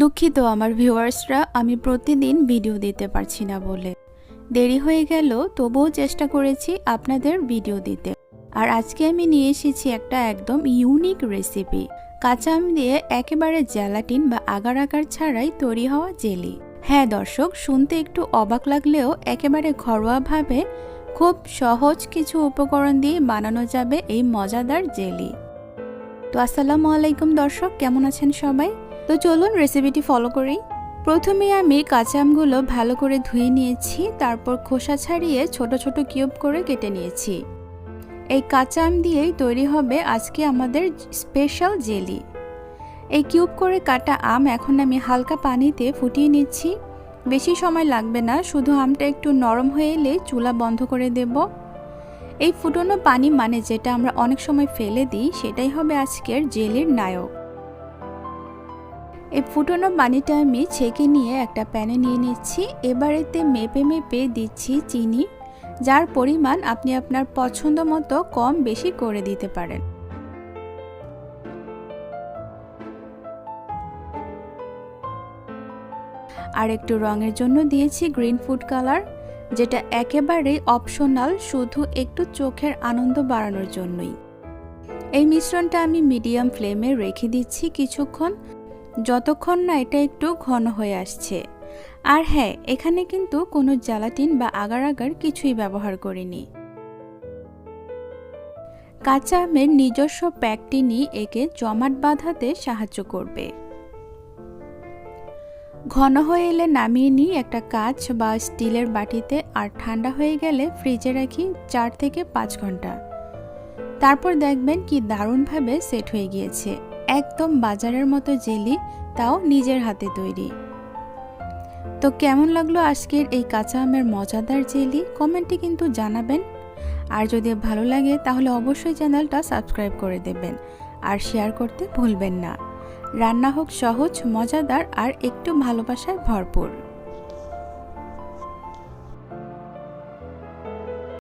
দুঃখিত আমার ভিউয়ার্সরা, আমি প্রতিদিন ভিডিও দিতে পারছি না বলে। দেরি হয়ে গেল, তবুও চেষ্টা করেছি আপনাদের ভিডিও দিতে। আর আজকে আমি নিয়ে এসেছি একটা একদম ইউনিক রেসিপি কাঁচা আম দিয়ে একেবারে জ্যালাটিন বা আগার আগার ছাড়াই তৈরি হওয়া জেলি। হ্যাঁ দর্শক, শুনতে একটু অবাক লাগলেও একেবারে ঘরোয়াভাবে খুব সহজ কিছু উপকরণ দিয়ে বানানো যাবে এই মজাদার জেলি। তো আসসালামু আলাইকুম দর্শক, কেমন আছেন সবাই? তো চলুন রেসিপিটি ফলো করি। প্রথমে আমি কাঁচা আমগুলো ভালো করে ধুয়ে নিয়েছি, তারপর খোসা ছাড়িয়ে ছোট ছোট কিউব করে কেটে নিয়েছি। এই কাঁচা আম দিয়েই তৈরি হবে আজকে আমাদের স্পেশাল জেলি এই কিউব করে কাটা আম এখন আমি হালকা পানিতে ফুটিয়ে নিচ্ছি। বেশি সময় লাগবে না, শুধু আমটা একটু নরম হয়ে এলে চুলা বন্ধ করে দেব। এই ফুটনো পানি মানে যেটা আমরা অনেক সময় ফেলে দিই, সেটাই হবে আজকের জেলির নায়ক। এই ফুটনো পানিটা আমি ছেঁকে নিয়ে একটা প্যানে নিয়ে নিচ্ছি। এবারেতে মেপে মেপে দিচ্ছি চিনি, যার পরিমাণ আপনি আপনার পছন্দ মতো কম বেশি করে দিতে পারেন। আর একটু রঙের জন্য দিয়েছি গ্রিন ফুড কালার, যেটা একেবারেই অপশনাল, শুধু একটু চোখের আনন্দ বাড়ানোর জন্যই। এই মিশ্রণটা আমি মিডিয়াম ফ্লেমে রেখে দিচ্ছি কিছুক্ষণ। যতক্ষণ না এটা একটু ঘন হয়ে আসছে। আর হ্যাঁ এখানে কিন্তু কোনো জ্বালাটিন বা আগার আগার কিছুই ব্যবহার করিনি। কাঁচা আমের নিজস্ব প্যাকটিনি একে জমাট বাঁধাতে সাহায্য করবে। ঘন হয়ে এলে নামিয়ে নিই একটা কাঁচ বা স্টিলের বাটিতে আর ঠান্ডা হয়ে গেলে ফ্রিজে রাখি চার থেকে পাঁচ ঘণ্টা। তারপর দেখবেন কি দারুণভাবে সেট হয়ে গিয়েছে। একদম বাজারের মতো জেলি, তাও নিজের হাতে তৈরি। তো কেমন লাগল আজকের এই কাঁচা আমের মজাদার জেলি? কমেন্টে কিন্তু জানাবেন। আর যদি ভালো লাগে, তাহলে অবশ্যই চ্যানেলটা সাবস্ক্রাইব করে দেবেন। আর শেয়ার করতে ভুলবেন না। রান্না হোক সহজ, মজাদার আর একটু ভালোবাসায় ভরপুর।